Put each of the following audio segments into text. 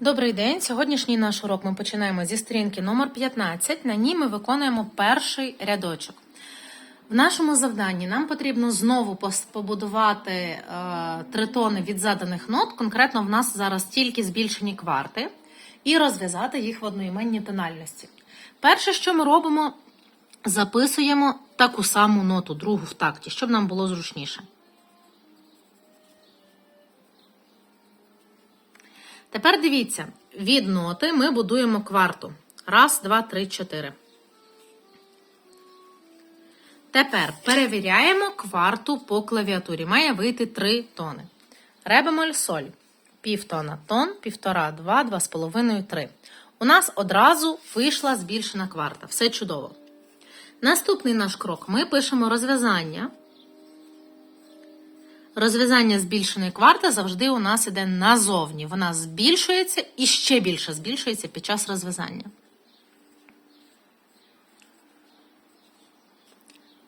Добрий день. Сьогоднішній наш урок ми починаємо зі сторінки номер 15. На ній ми виконуємо перший рядочок. В нашому завданні нам потрібно знову побудувати е, тритони від заданих нот. Конкретно в нас зараз тільки збільшені кварти, і розв'язати їх в одноіменній тональності. Перше, що ми робимо, записуємо таку саму ноту, другу в такті, щоб нам було зручніше. Тепер дивіться, від ноти ми будуємо кварту. Раз, два, три, чотири. Тепер перевіряємо кварту по клавіатурі. Має вийти три тони. Ре бемоль, соль. Півтона тон, півтора, два, два з половиною, три. У нас одразу вийшла збільшена кварта. Все чудово. Наступний наш крок. Ми пишемо розв'язання. Розв'язання збільшеної кварти завжди у нас іде назовні. Вона збільшується і ще більше збільшується під час розв'язання.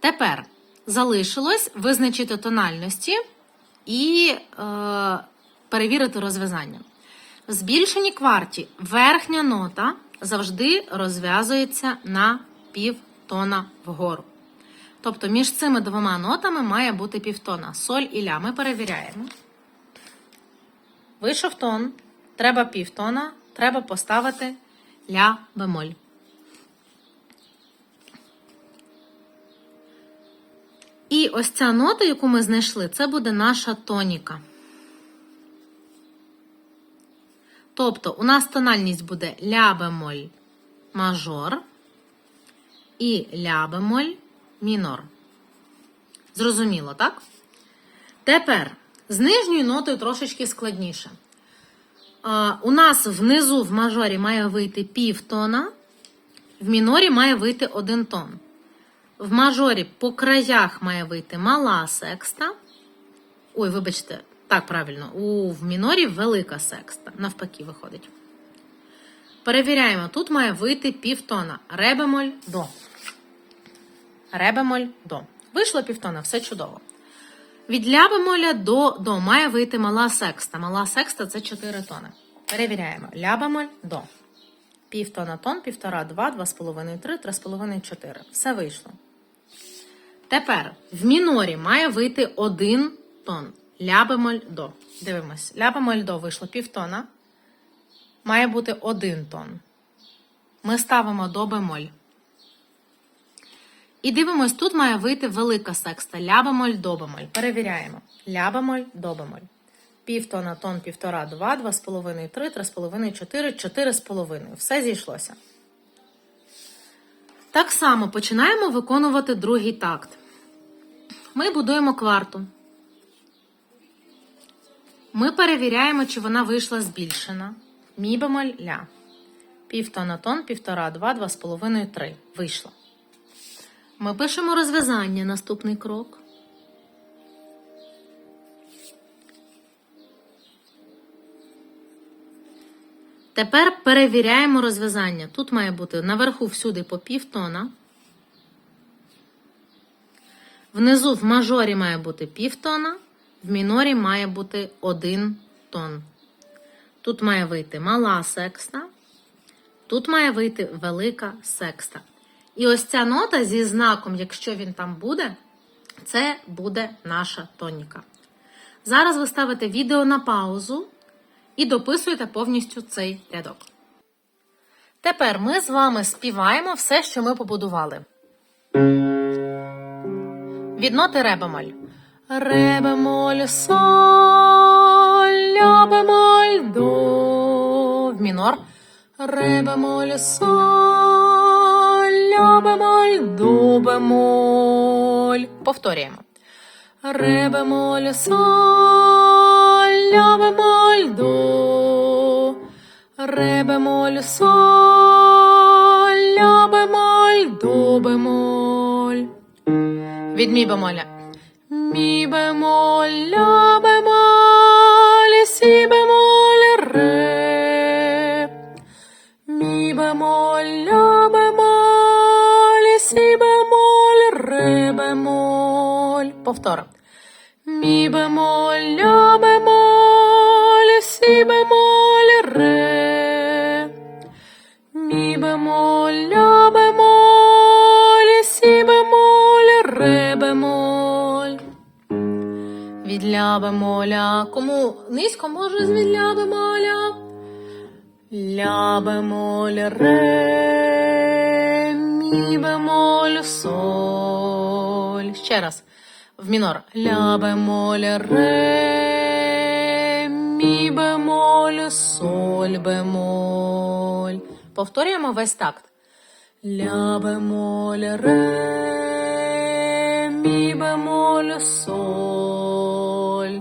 Тепер залишилось визначити тональності і е, перевірити розв'язання. В збільшеній кварті верхня нота завжди розв'язується на півтона вгору. Тобто між цими двома нотами має бути півтона. Соль і ля. Ми перевіряємо. Вийшов тон, треба півтона, треба поставити ля бемоль. І ось ця нота, яку ми знайшли, це буде наша тоніка. Тобто у нас тональність буде ля бемоль мажор і ля бемоль мінор. Зрозуміло, так? Тепер з нижньою нотою трошечки складніше. У нас внизу в мажорі має вийти півтона, в мінорі має вийти один тон. В мажорі по краях має вийти мала секста. Ой, вибачте, так правильно, у в мінорі велика секста. Навпаки, виходить. Перевіряємо, тут має вийти півтона. Ре бемоль до. Ре бемоль до. Вийшло півтона, все чудово. Від ля бемоля до до має вийти мала секста. Мала секста це 4 тони. Перевіряємо. Ля бемоль до. Півтона тон, півтора, два, два з половиною, три, три з половиною, чотири. Все вийшло. Тепер в мінорі має вийти один тон. Ля бемоль до. Дивимось. Ля бемоль до вийшло півтона. Має бути один тон. Ми ставимо до бемоль. І дивимось, тут має вийти велика секста. Ля бемоль, до бемоль. Перевіряємо. Ля бемоль, до бемоль. Півтона, тон, півтора, два, два з половиною, три, три з половиною, чотири, чотири з половиною. Все зійшлося. Так само починаємо виконувати другий такт. Ми будуємо кварту. Ми перевіряємо, чи вона вийшла збільшена. Мі бемоль, ля. Півтона, тон, півтора, два, два з половиною, три. Вийшло. Ми пишемо розв'язання, наступний крок. Тепер перевіряємо розв'язання. Тут має бути наверху всюди по півтона. Внизу в мажорі має бути півтона, в мінорі має бути один тон. Тут має вийти мала секста, тут має вийти велика секста. І ось ця нота зі знаком, якщо він там буде, це буде наша тоніка. Зараз ви ставите відео на паузу і дописуєте повністю цей рядок. Тепер ми з вами співаємо все, що ми побудували. Від ноти ре бемоль. Соль, ля бемоль, до. В мінор. Ре бемоль, соль, ля бемоль, до бемоль. Повторюємо. Ре бемоль, соль, ля бемоль, до. Ре бемоль, соль, ля бемоль, до бемоль. Від мі бемоля. Мі бемоль, ля бемоль, повтор. Мі бемоль, ля бемоль, сі бемоль, ре. Мі бемоль, ля бемоль, сі бемоль, ре бемоль. Від ля бемоля. Кому низько може з від ля бемоля? Ля бемоль, ре, мі бемоль, соль. Ще раз. В мінор. Ля бемоль, ре, мі бемоль, соль бемоль. Повторюємо весь такт. Ля бемоль, ре, мі бемоль, соль.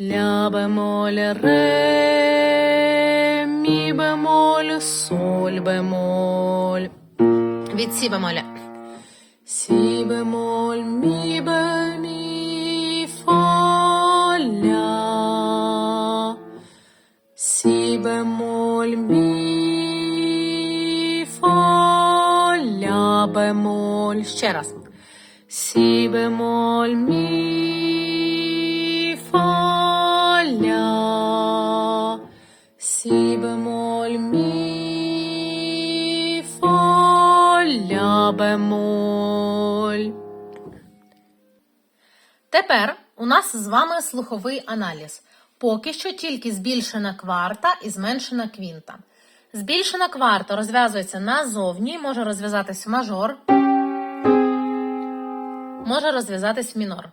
Ля бемоль, ре, мі бемоль, соль бемоль. Від сі бемоля. Сі бемоль, мі бе, Ще раз. Сі бемоль, мі, фа, ля. Сі бемоль, мі, фа, ля бемоль. Тепер у нас з вами слуховий аналіз. Поки що тільки збільшена кварта і зменшена квінта. Збільшена кварта розв'язується назовні, може розв'язатись мажор, може розв'язатись мінор.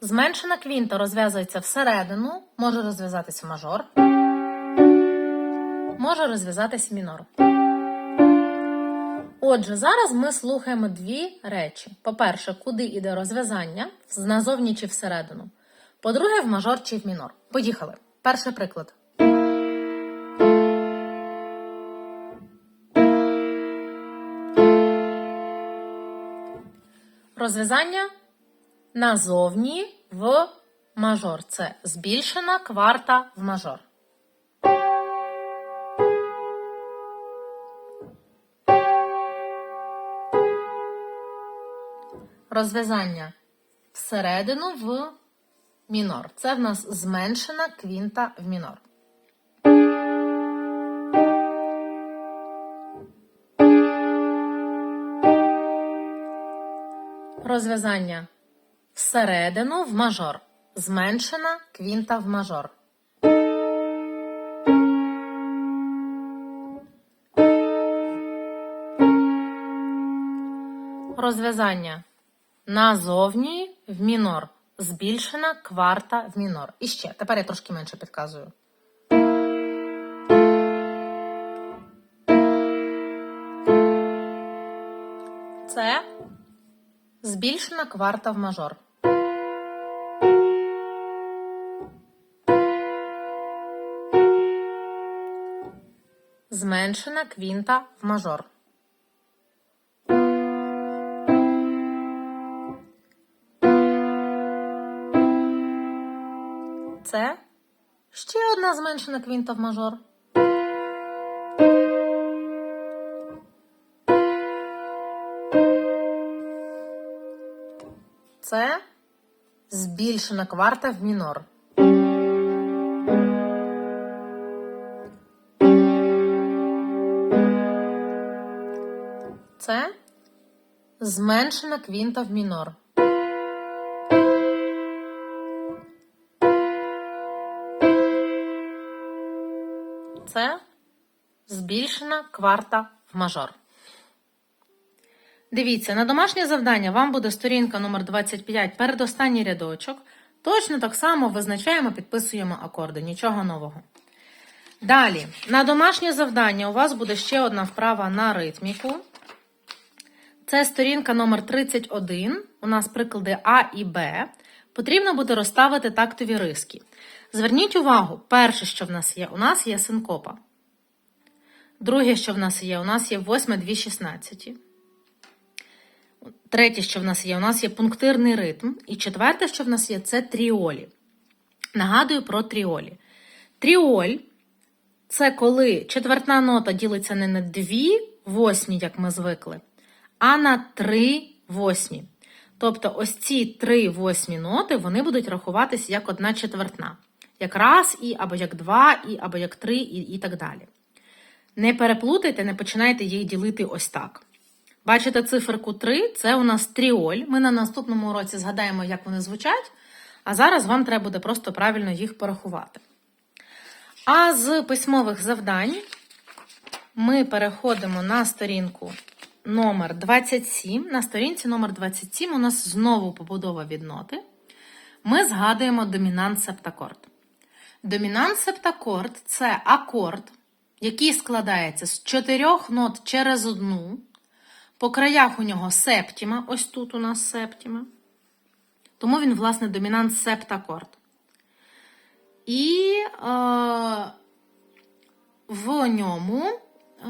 Зменшена квінта розв'язується всередину, може розв'язатись мажор, може розв'язатись мінор. Отже, зараз ми слухаємо дві речі. По-перше, куди йде розв'язання назовні чи всередину. По-друге, в мажор чи в мінор. Поїхали. Перший приклад. Розв'язання назовні в мажор. Це збільшена кварта в мажор. Розв'язання всередину в мінор. Це в нас зменшена квінта в мінор. Розв'язання всередину в мажор. Зменшена квінта в мажор. Розв'язання назовні в мінор. Збільшена кварта в мінор. І ще, тепер я трошки менше підказую. Це збільшена кварта в мажор. Зменшена квінта в мажор. Це ще одна зменшена квінта в мажор. Це збільшена кварта в мінор. Це зменшена квінта в мінор. Це збільшена кварта в мажор. Дивіться, на домашнє завдання вам буде сторінка номер 25, передостанній рядочок. Точно так само визначаємо, підписуємо акорди, нічого нового. Далі, на домашнє завдання у вас буде ще одна вправа на ритміку. Це сторінка номер 31. У нас приклади А і Б. Потрібно буде розставити тактові риски. Зверніть увагу, перше, що в нас є, у нас є синкопа. Друге, що в нас є, у нас є 8, 2, 16. Третє, що в нас є, у нас є пунктирний ритм. І четверте, що в нас є, це тріолі. Нагадую про тріолі. Тріоль це коли четвертна нота ділиться не на дві восьмі, як ми звикли, а на три восьмі. Тобто ось ці три восьмі ноти вони будуть рахуватись як одна четвертна. Як раз, і, або як два, і, або як три, і, і так далі. Не переплутайте, не починайте їх ділити ось так. Бачите циферку 3 це у нас тріоль. Ми на наступному уроці згадаємо, як вони звучать, а зараз вам треба буде просто правильно їх порахувати. А з письмових завдань ми переходимо на сторінку номер 27. На сторінці номер 27 у нас знову побудова від ноти. Ми згадуємо домінант септакорд. Домінант септакорд це акорд, який складається з чотирьох нот через одну. По краях у нього септіма, ось тут у нас септіма. Тому він, власне, домінант септакорд. І е, в ньому е,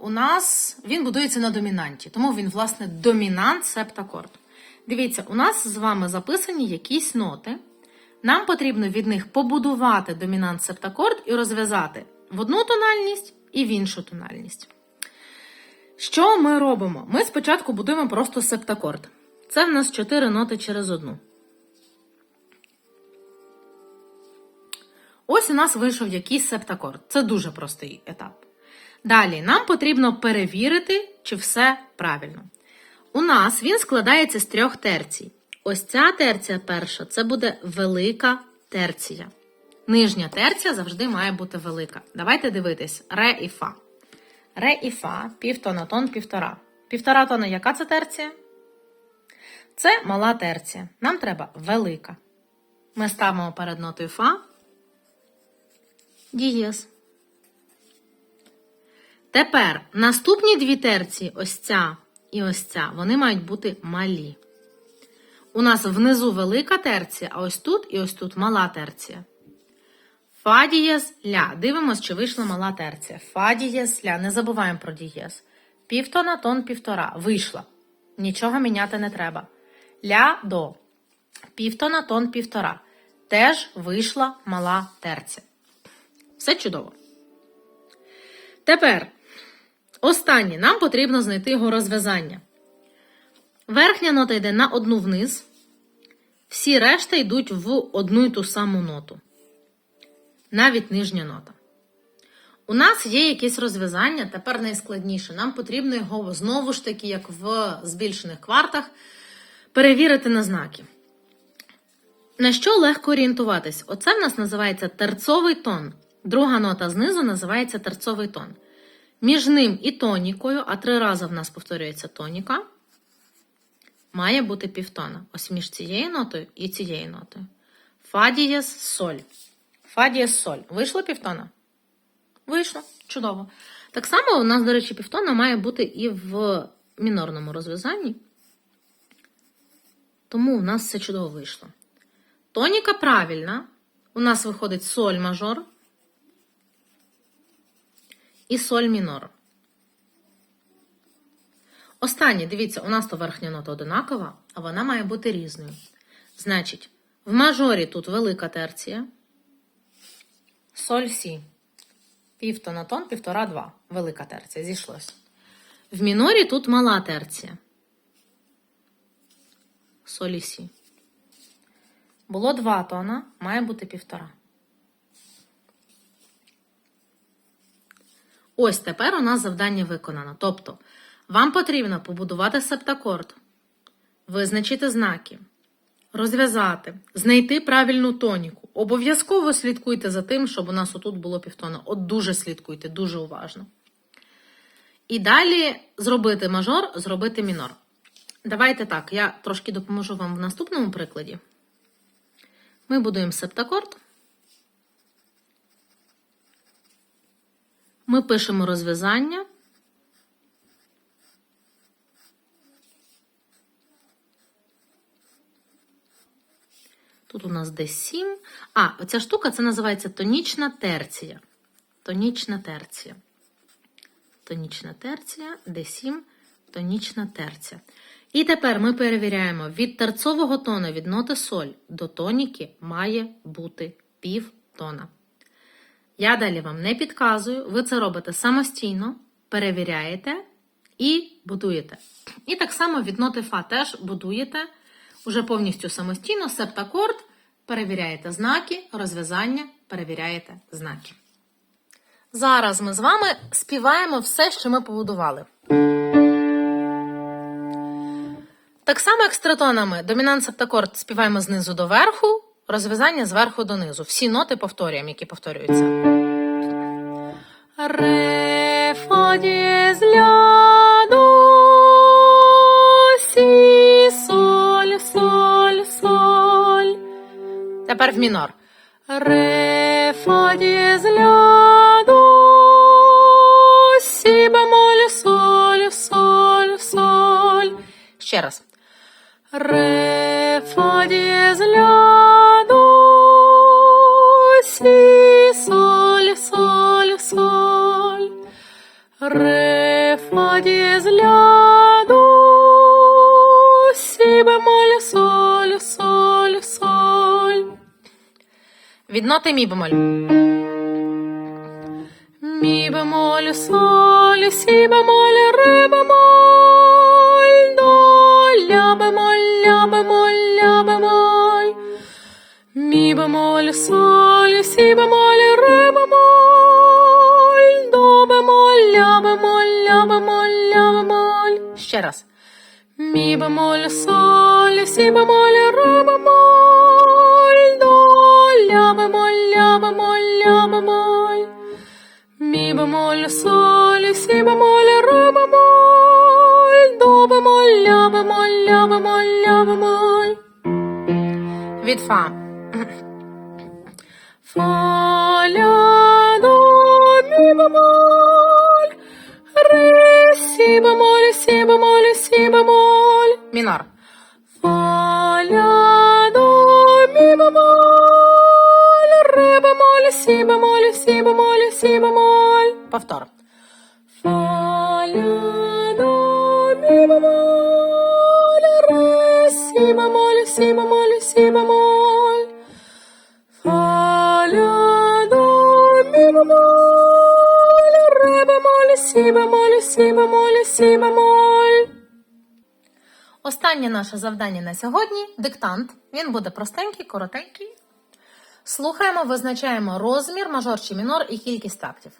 у нас він будується на домінанті, тому він, власне, домінант септакорд. Дивіться, у нас з вами записані якісь ноти. Нам потрібно від них побудувати домінант септакорд і розв'язати в одну тональність і в іншу тональність. Що ми робимо? Ми спочатку будуємо просто септакорд. Це в нас 4 ноти через одну. Ось у нас вийшов якийсь септакорд. Це дуже простий етап. Далі нам потрібно перевірити, чи все правильно. У нас він складається з трьох терцій. Ось ця терція перша це буде велика терція. Нижня терція завжди має бути велика. Давайте дивитись: ре і фа. Ре і фа, півтона, тон, півтора. Півтора тона яка це терція? Це мала терція. Нам треба велика. Ми ставимо перед нотою фа. Дієс. Тепер наступні дві терції, ось ця і ось ця, вони мають бути малі. У нас внизу велика терція, а ось тут і ось тут мала терція. Фа дієс, ля. Дивимось, чи вийшла мала терція. Фа дієс, ля. Не забуваємо про дієс. Півтона, тон, півтора. Вийшла. Нічого міняти не треба. Ля до. Півтона, тон, півтора. Теж вийшла мала терція. Все чудово. Тепер останнє. Нам потрібно знайти його розв'язання. Верхня нота йде на одну вниз. Всі решта йдуть в одну й ту саму ноту. Навіть нижня нота. У нас є якесь розв'язання, тепер найскладніше. Нам потрібно його знову ж таки, як в збільшених квартах, перевірити на знаки. На що легко орієнтуватись? Оце в нас називається терцовий тон. Друга нота знизу називається терцовий тон. Між ним і тонікою, а три рази в нас повторюється тоніка, має бути півтона. Ось між цією нотою і цією нотою. Фа дієс соль. Фа дієс соль. Вийшло півтона? Вийшло. Чудово. Так само у нас, до речі, півтона має бути і в мінорному розв'язанні. Тому у нас все чудово вийшло. Тоніка правильна. У нас виходить соль мажор і соль мінор. Останнє, дивіться, у нас то верхня нота одинакова, а вона має бути різною. Значить, в мажорі тут велика терція. Соль сі. Півтона тон, півтора два. Велика терція. Зійшлось. В мінорі тут мала терція. Солі сі. Було два тона, має бути півтора. Ось тепер у нас завдання виконано. Тобто, вам потрібно побудувати септакорд, визначити знаки, розв'язати, знайти правильну тоніку. Обов'язково слідкуйте за тим, щоб у нас отут було півтона. От дуже слідкуйте, дуже уважно. І далі зробити мажор, зробити мінор. Давайте так, я трошки допоможу вам в наступному прикладі. Ми будуємо септакорд. Ми пишемо розв'язання. Тут у нас десь 7. А, оця штука це називається тонічна терція. Тонічна терція. Тонічна терція, Д7, тонічна терція. І тепер ми перевіряємо, від терцового тону від ноти соль до тоніки має бути пів тона. Я далі вам не підказую, ви це робите самостійно, перевіряєте і будуєте. І так само від ноти Фа теж будуєте уже повністю самостійно, септакорд, перевіряєте знаки, розв'язання, перевіряєте знаки. Зараз ми з вами співаємо все, що ми побудували. Так само, як з тритонами, домінант септакорд співаємо знизу до верху, розв'язання зверху донизу. Всі ноти повторюємо, які повторюються. Ре, фа, дієз, Тепер в мінор. Ре, фа, дієз, ля, до, сі, бемоль, соль, соль, соль. Ще раз. Ре, фа, дієз, ля, до, сі, соль, соль, соль. Ре, фа, дієз, ля, до, сі, бемоль, соль, Від ноти мі бемоль. Мі бемоль, соль, сі бемоль, ре бемоль, до, ля бемоль, ля бемоль, ля бемоль. Мі бемоль, соль, сі бемоль, ре бемоль, до бемоль, ля бемоль, ля бемоль, ля бемоль. Ще раз. Мі бемоль, соль, сі бемоль, ре бемоль, ля бемоль, ля бемоль. Мі бемоль, соль, сі бемоль, ре бемоль, до бемоль, ля бемоль, ля бемоль, ля бемоль. Від фа. Фа, ля, до, мі бемоль, ре, сі бемоль, сі бемоль, сі бемоль. Мінор. Фа, ля, до, мі бемоль, ре бемоль, сі бемоль, сі бемоль, сі бемоль. Повтор. Фа, ля, до, мі бемоль, ре, сі бемоль, сі бемоль, сі бемоль. Фа, ля, до, мі бемоль, ре бемоль, сі бемоль, сі бемоль, сі бемоль. Останнє наше завдання на сьогодні диктант. Він буде простенький, коротенький. Слухаємо, визначаємо розмір, мажор чи мінор і кількість тактів.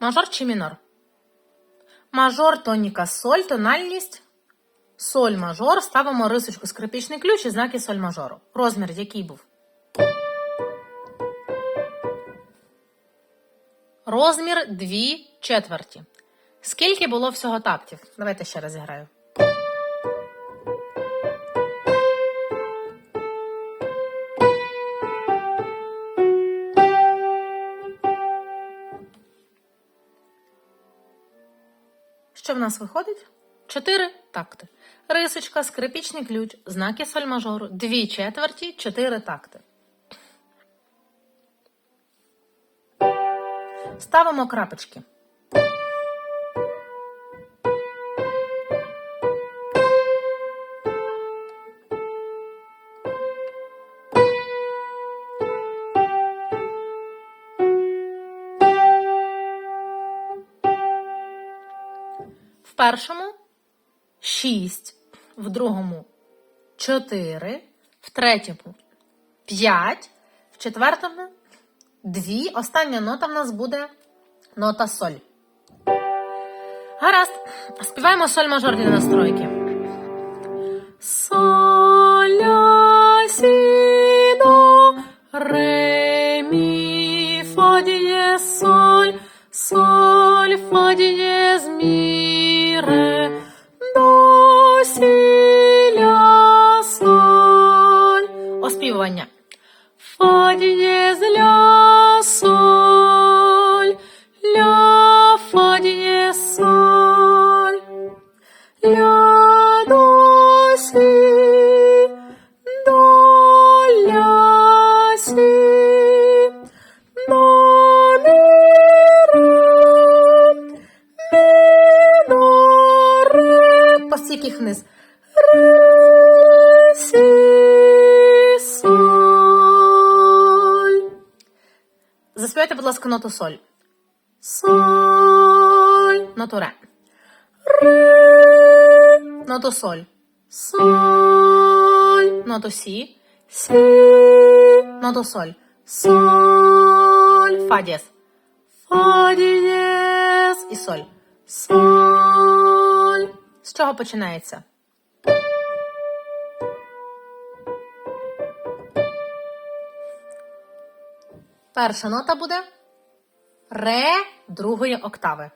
Мажор чи мінор? Мажор, тоніка, соль, тональність. Соль мажор. Ставимо рисочку скрипічний ключ і знаки соль мажору. Розмір який був? Розмір 2 четверті. Скільки було всього тактів? Давайте ще раз зіграю. Що в нас виходить? Чотири такти. Рисочка, скрипічний ключ, знаки соль мажору, дві четверті, чотири такти. Ставимо крапочки. В першому 6, в другому 4, в третьому 5, в четвертому 2. Остання нота в нас буде нота соль. Гаразд. Співаємо соль мажор для настройки. Соль, ре. По стійких вниз. Ре, сі, соль. Заспівайте, будь ласка, ноту соль. Соль. Ноту ре. Ре. Ноту соль. Соль. Ноту сі. Сі. Ноту соль. Соль. Фа дієс. Фа дієс. І соль. Соль. З чого починається? Перша нота буде ре другої октави.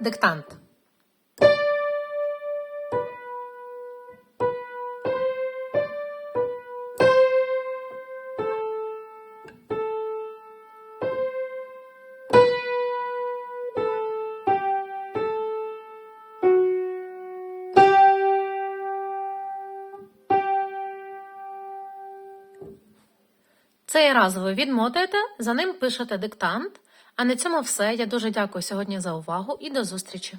Диктант. Ви відмотуєте, за ним пишете диктант. А на цьому все. Я дуже дякую сьогодні за увагу і до зустрічі!